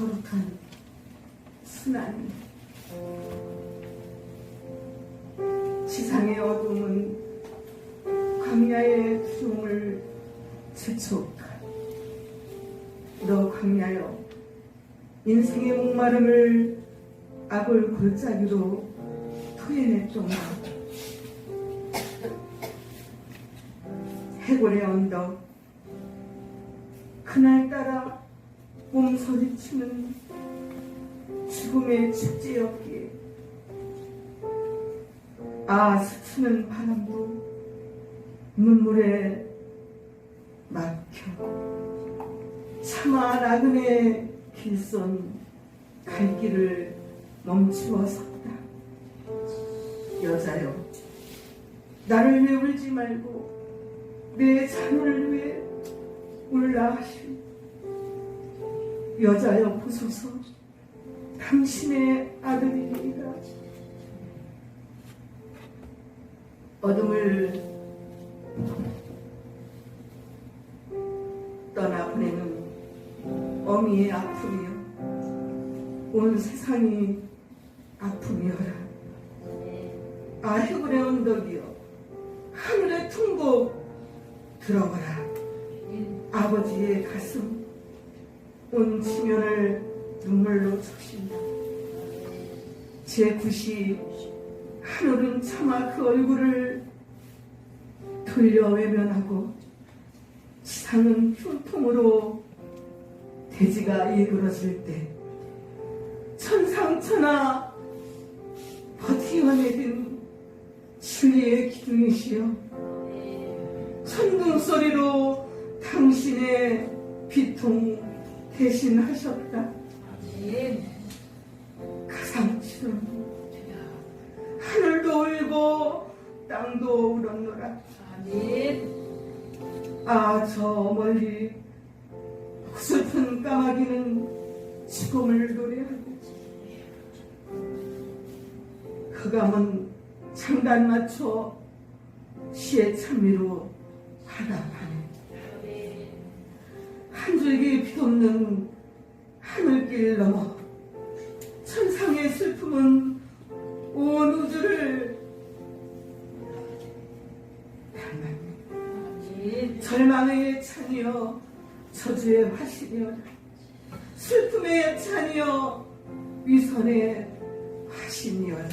거룩한 순환. 지상의 어둠은 광야의 두움을 재촉하니 너 광야여 인생의 목마름을 악을 골짜기로 토해냈도다 해골의 언덕 그날따라 몸서리치는 죽음의 축제였기에 아 스치는 바람도 눈물에 막혀 차마 나그네 길선 갈 길을 멈추어 섰다. 여자여 나를 위해 울지 말고 내 자녀를 위해 울라 하시 여자여 보소서. 당신의 아들이니라 어둠을 떠나보내는 어미의 아픔이여. 온 세상이 아픔이여라. 아 해골의 언덕이여. 하늘의 통곡 들어가라. 아버지의 가슴 온 지면을 눈물로 적신다. 제 굿이 하늘은 차마 그 얼굴을 돌려 외면하고 지상은 흉통으로 대지가 일그러질 때 천상천하 버티어내린 진리의 기둥이시여 천둥 소리로 당신의 비통 대신하셨다. 가상치는 하늘도 울고 땅도 울었노라. 아 저 멀리 슬픈 까마귀는 죽음을 노래하고 흑암은 장단 맞춰 시의 찬미로 하답하네 한 줄기 빛없는 하늘길 넘어 천상의 슬픔은 온 우주를 절망의 찬이여 저주의 화신이여 슬픔의 찬이여 위선의 화신이여라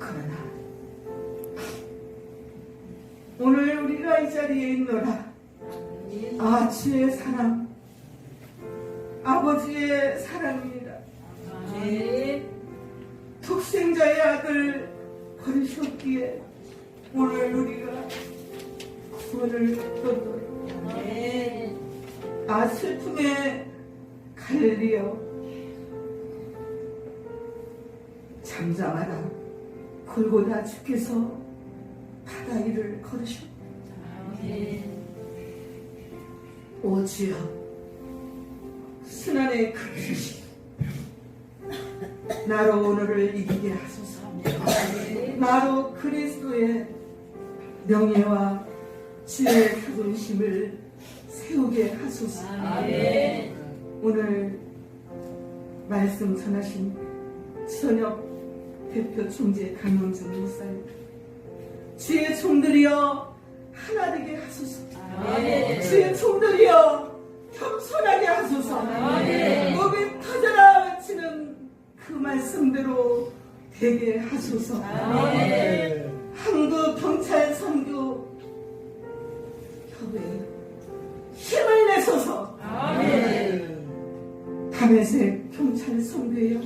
그러나 오늘 우리가 이 자리에 있노라 아 주의 사랑 아버지의 사랑입니다. 독생자의 아들 버리셨기에 오늘 우리가 구원을 얻노라 아 슬픔의 갈리여 잠잠하라 골고다 주께서 바다 위를 걸으셨다 오 주여 순환의 그릇이 나로 오늘을 이기게 하소서. 나로 그리스도의 명예와 주의 자존심을 세우게 하소서. 오늘 말씀 전하신 천역 대표 총재 강용준 목사님 주의 종들이여 하나 되게 하소서 하소서. 한국 경찰 선교 협회 힘을 내소서. 담에색 경찰 선교여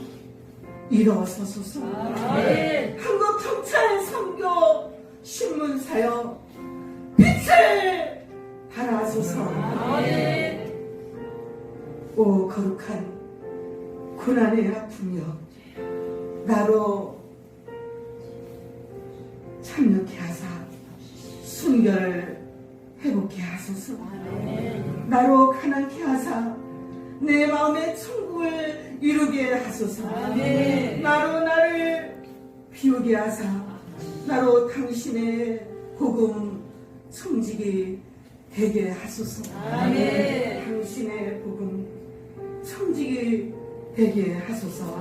일어서소서. 한국 경찰 선교 신문사여 빛을 발하소서. 오 거룩한 고난의 아픔이여 나로 참여케 하사 순결 회복케 하소서 나로 가난케 하사 내 마음의 천국을 이루게 하소서 나로 나를 비우게 하사 나로 당신의 복음 청지기 되게 하소서 아멘. 당신의 복음 기름지게 되게 하소서.